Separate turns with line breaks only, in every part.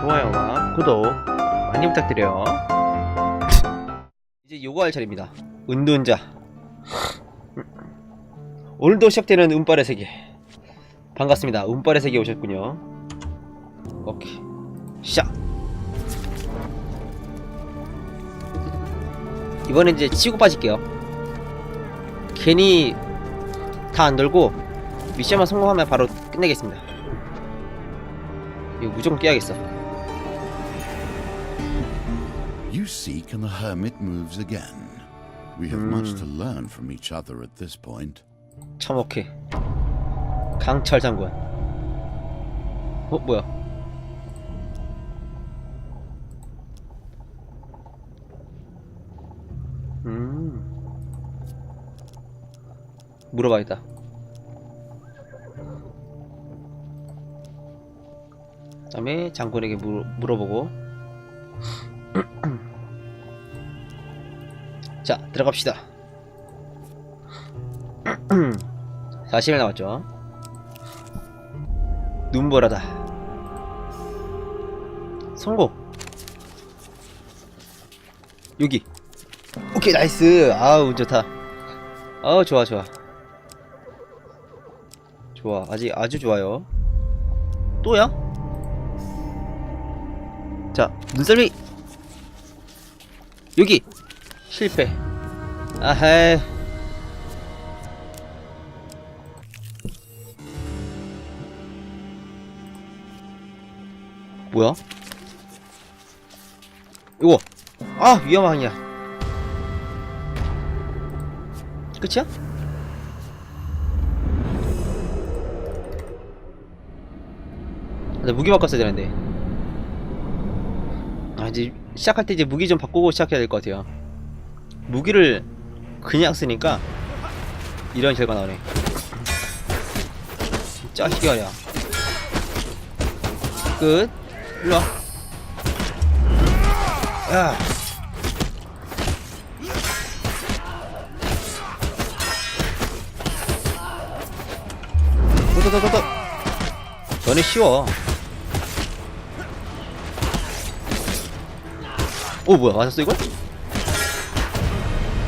좋아요와 구독 많이 부탁드려요. 이제 요거 할 차례입니다. 은둔자. 오늘도 시작되는 운빨의 세계. 반갑습니다. 운빨의 세계 오셨군요. 오케이. 시작. 이번엔 이제 치고 빠질게요. 괜히 다 안 돌고 미션만 성공하면 바로 끝내겠습니다. 이거 무조건 깨야겠어.
You seek and the hermit moves again. We have much to learn from each other at this point.
참혹해. 강철 장군. 어 뭐야? 음. 물어봐야겠다. 그다음에 장군에게 물, 물어보고. 자 들어갑시다. 40일 나왔죠. 눈보라다. 성공. 여기. 오케이 나이스. 아우 좋다. 아우 좋아 좋아. 좋아 아직 아주 좋아요. 또야? 자 눈썰미. 여기 실패. 아하이. 뭐야? 이거 아 위험하냐 끝이야? 나 무기 바꿨어야 되는데 아 이제 시작할 때 이제 무기 좀 바꾸고 시작해야 될 것 같아요 무기를 그냥 쓰니까 이런 결과 나오네 짜식이 아니야 끝. 일로 와. 야. 도도도도도. 너네 쉬워. 오 뭐야 맞았어 이걸?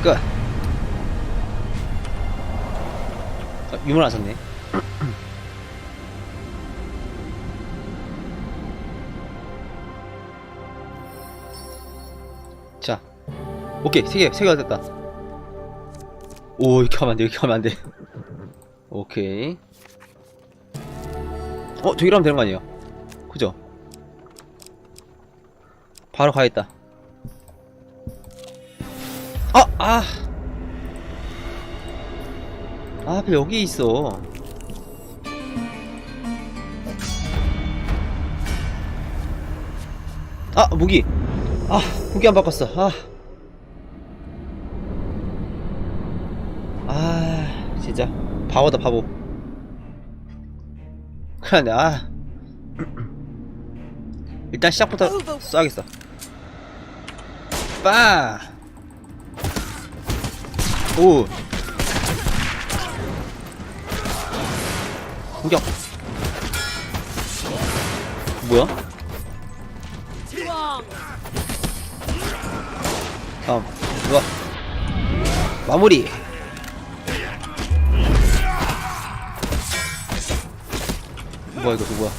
끝. 아, 유물 안 썼네. 자, 오케이 세 개, 세 개가 됐다. 오 이렇게 하면 안 돼, 이렇게 하면 안 돼. 오케이. 어 저기로 하면 되는 거 아니에요? 그죠? 바로 가야겠다. 아, 아, 아, 하필 여기 있어. 아, 무기. 아, 무기 안 바꿨어. 아. 아, 진짜. 바보다, 바보. 큰일 났네, 아. 일단 시작부터 쏴야겠어. 빠! 오! 공격! 뭐야? 다음 누가 마무리 뭐야 이거 누구야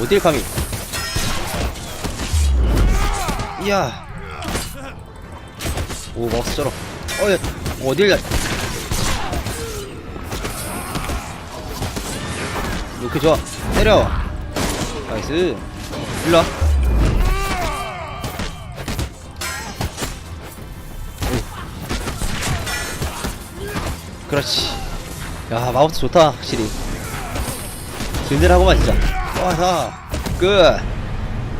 어딜 감히 이야 오 마우스 쩔어 어야 어딜 가 이렇게 좋아 때려 나이스 일로와 그렇지. 야, 마우스 좋다, 확실히. 든든하고만, 진짜. 와, 자, 끝.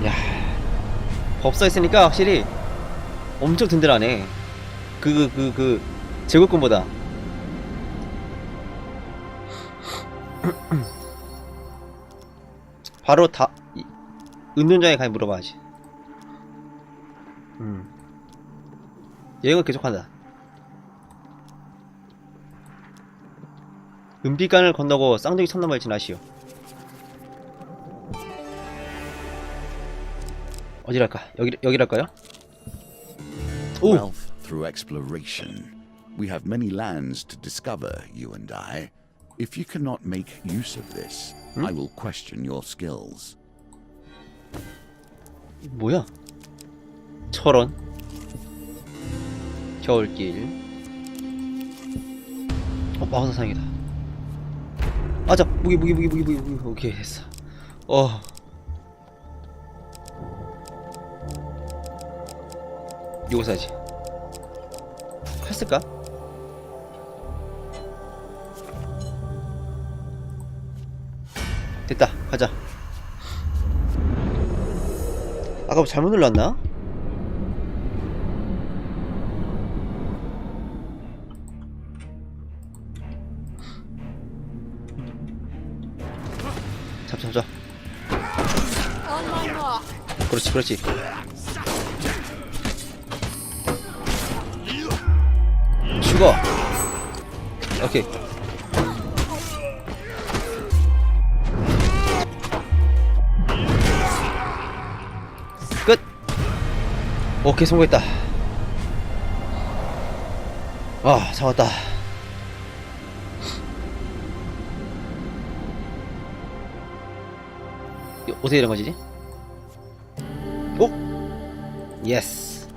야, 법사 있으니까 확실히 엄청 든든하네. 그, 그, 그, 그, 제국군보다. 바로 다, 이- 은둔자에 가면 물어봐야지. 음. 여행을 계속한다. 은비간을 건너고 쌍둥이 천남을 지나시오. 어디랄까? 여기 여기랄까요? 오,
12. through exploration. We have many lands to discover, you and I. If you cannot make use of this, I will question your skills.
뭐야? 철원. 겨울길. 어, 마우사상이다. 아자, 무기, 무기, 무기, 무기, 무기, 무기. 오케이, 됐어. 어. 이거 사야지. 칼 쓸까? 됐다, 가자. 아까 뭐 잘못 눌렀나? 잡자 잡자. 그렇지 그렇지 죽어. 오케이. 끝. 오케이 성공했다. 아 잡았다. 어떻게 된 거지? 오! 예스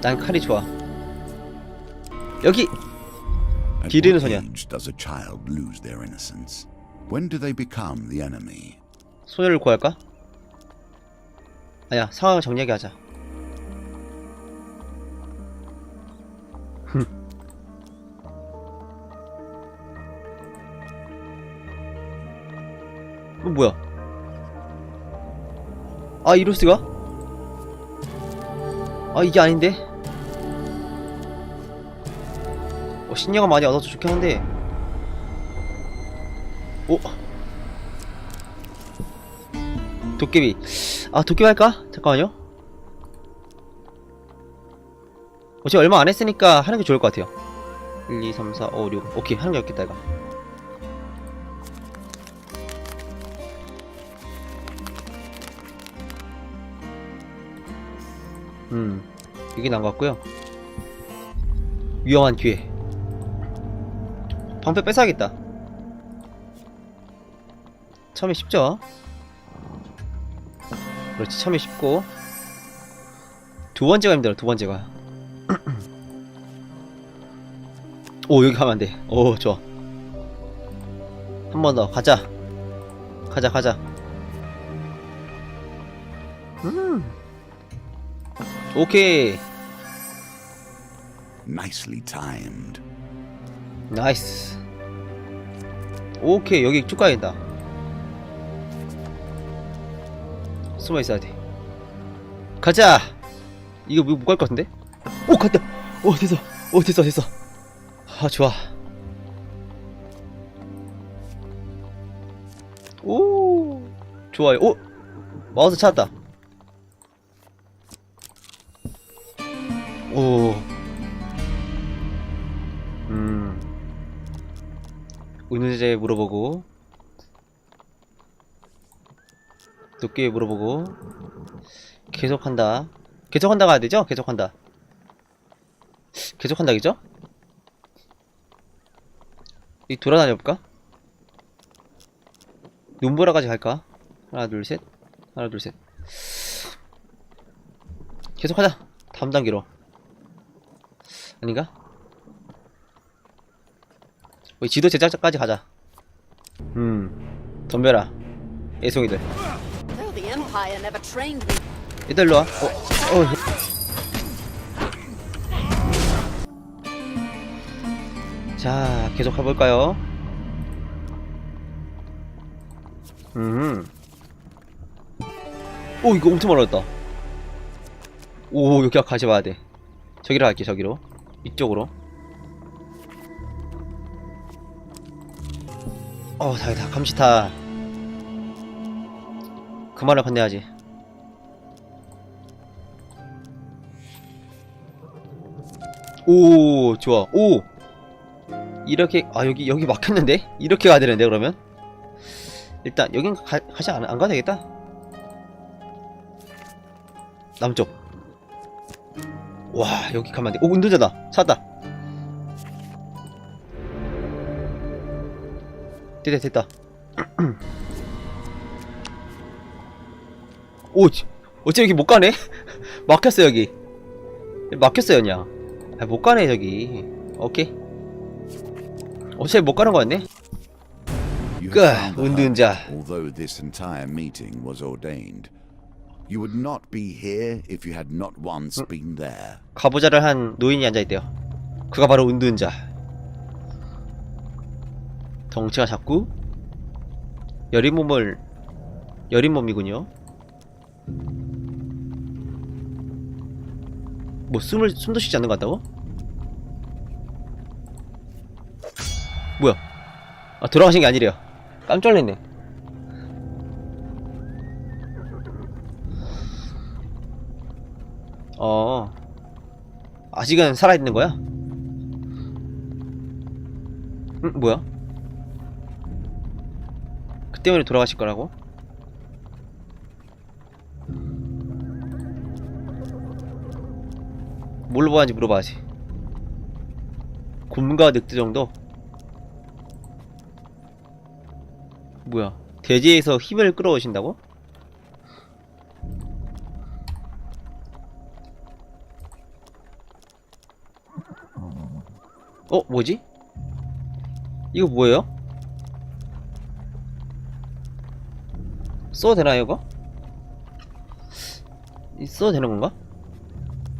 난 칼이 좋아 여기 기르는
what
소녀.
age does a child lose their innocence? When do they become the enemy?
소녀를 구할까? 아니야 상황을 정리하게 하자 흠. 어, 뭐야 아 이럴 수가? 아 이게 아닌데 어, 신녀가 많이 얻어서 좋긴 한데. 오. 도깨비. 아 도깨비 할까? 잠깐만요. 어차피 얼마 안 했으니까 하는 게 좋을 것 같아요. 1, 2, 3, 4, 5, 6 오케이 하는 게 없겠다 이거. 음 이게 나은 것 같고요. 위험한 기회 방패 뺏어야겠다. 처음에 쉽죠? 그렇지 처음에 쉽고. 두 번째가 힘들어 두 번째가. 오 여기 가면 안돼. 오 좋아. 한 번 더 가자. 가자 가자. 음. 오케이.
Nicely timed.
나이스. 오케이 여기 쭉 가야겠다. 숨어 있어야 돼. 가자! 이거 못 갈 것 같은데? 오 갔다! 오 됐어. 오 됐어 됐어. 아 좋아. 오 좋아요. 오! 마우스 찾았다. 오. 음. 은유제 물어보고 도깨비 물어보고 계속한다 계속한다가 되죠? 계속한다 계속한다 그죠? 이 돌아다녀 볼까? 눈보라까지 갈까? 하나 둘셋 하나 둘셋 계속하자 다음 단계로 아닌가? 우리 지도 제작자까지 가자. 음, 덤벼라. 애송이들. 얘들 일로 와. 어, 어. 자, 계속 가볼까요? 음. 오, 이거 엄청 멀었다. 오, 여기 가지 마야 돼. 저기로 갈게, 저기로. 이쪽으로. 어, 다행이다. 감시타. 그만을 건네야지. 오, 좋아. 오! 이렇게, 아, 여기, 여기 막혔는데? 이렇게 가야 되는데, 그러면? 일단, 여긴 가, 가지 안, 안 가도 되겠다. 남쪽 와 여기 가면 안돼 오 운전자다 찾았다 됐다 됐다 오 지- 어째 여기 못 가네 막혔어 여기 막혔어요 그냥 아, 못 가네 저기 오케이 어차피 못 가는 거였네
You
Good.
have found the hut,
운둔자.
although this entire meeting was ordained. You would not be here if you had not once been there.
가부좌를 한 노인이 앉아있대요 그가 바로 은둔자 덩치가 작고 여린 몸을 여린 몸이군요 뭐 숨을 숨도 쉬지 않는 것 같다고? 뭐야 아 돌아가신 게 아니래요 깜짝 놀랐네 어 아직은 살아 있는 거야? 응, 뭐야? 그 때문에 돌아가실 거라고? 뭘로 보았는지 물어봐야지. 곰과 늑대 정도? 뭐야? 대지에서 힘을 끌어오신다고? 어, 뭐지? 이거 뭐예요? 써도 되나요, 이거? 이 써도 되는 건가?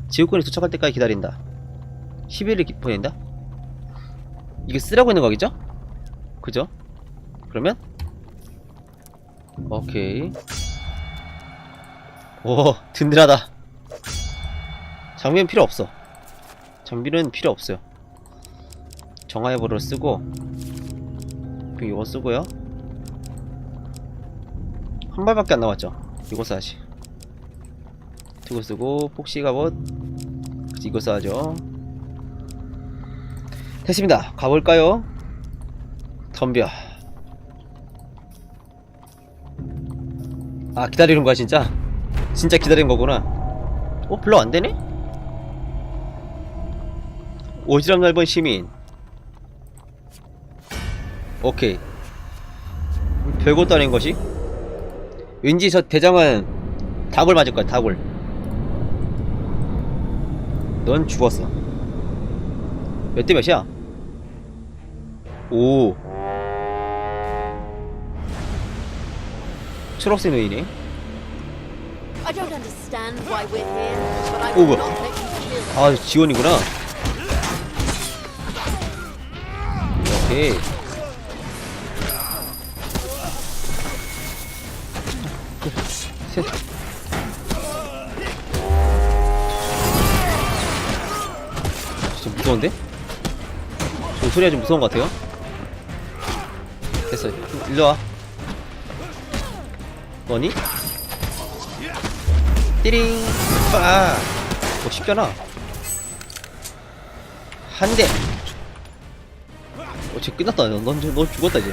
지구권에 도착할 때까지 기다린다. 10일을 기- 보낸다? 이게 쓰라고 있는 거겠죠? 그죠? 그러면? 오케이. 오, 든든하다. 장비는 필요 없어. 장비는 필요 없어요. 정화해보를 쓰고 그리고 이거 쓰고요 한 발밖에 안 남았죠? 이거 써야지. 이거 쓰고 폭시 갑옷 그치, 이거 써야죠. 됐습니다. 가볼까요? 덤벼. 아 기다리는 거야 진짜? 진짜 기다리는 거구나. 어 별로 안 되네? 오지랖 넓은 시민. 오케이. 별것도 아닌 것이 왠지 저 대장은 닭을 맞을 거야 닭을 넌 죽었어 몇 대 몇이야? 오 초록색 Oh,
let you kill
아 지원이구나 오케이 셋. 진짜 무서운데? 저 소리가 좀 무서운 것 같아요. 됐어. 일로 와. 뭐니? 띠링. 빠 어, 쉽잖아 한 대. 어, 쟤 끝났다. 넌, 넌, 넌 죽었다 이제.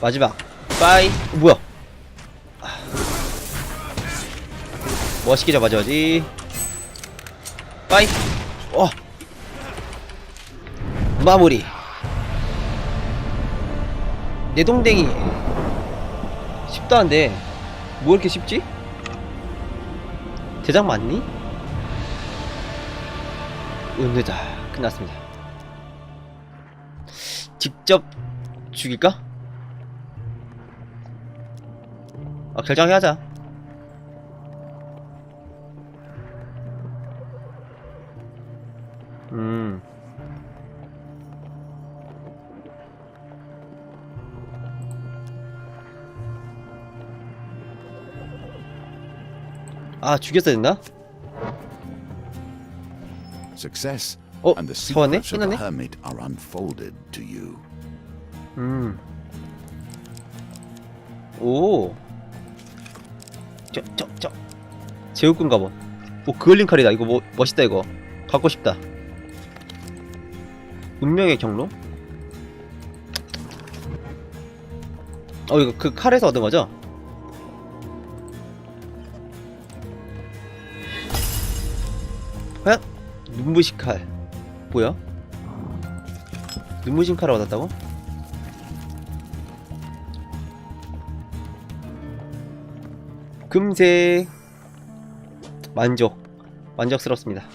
마지막 빠이 어, 뭐야 아. 멋있게 잡아줘야지 빠이 어 마무리 내 동댕이 쉽다 한데 뭐 이렇게 쉽지? 대장 맞니? 은느자 끝났습니다 직접 죽일까? 아 결정해야자 음 아 죽였어야 됐나?
Success
Oh,
and the
소원해?
secrets of the
끝났네?
hermit are unfolded to you.
음. 오. 저, 저, 저. 제육군가 뭐. 오, 그을린 칼이다. 이거 뭐, 멋있다, 이거. 갖고 싶다. 운명의 경로? 어, 이거 그 칼에서 얻은 거죠? 에? 눈부신 칼. 뭐야? 눈부신 칼을 얻었다고? 금색 만족 만족스럽습니다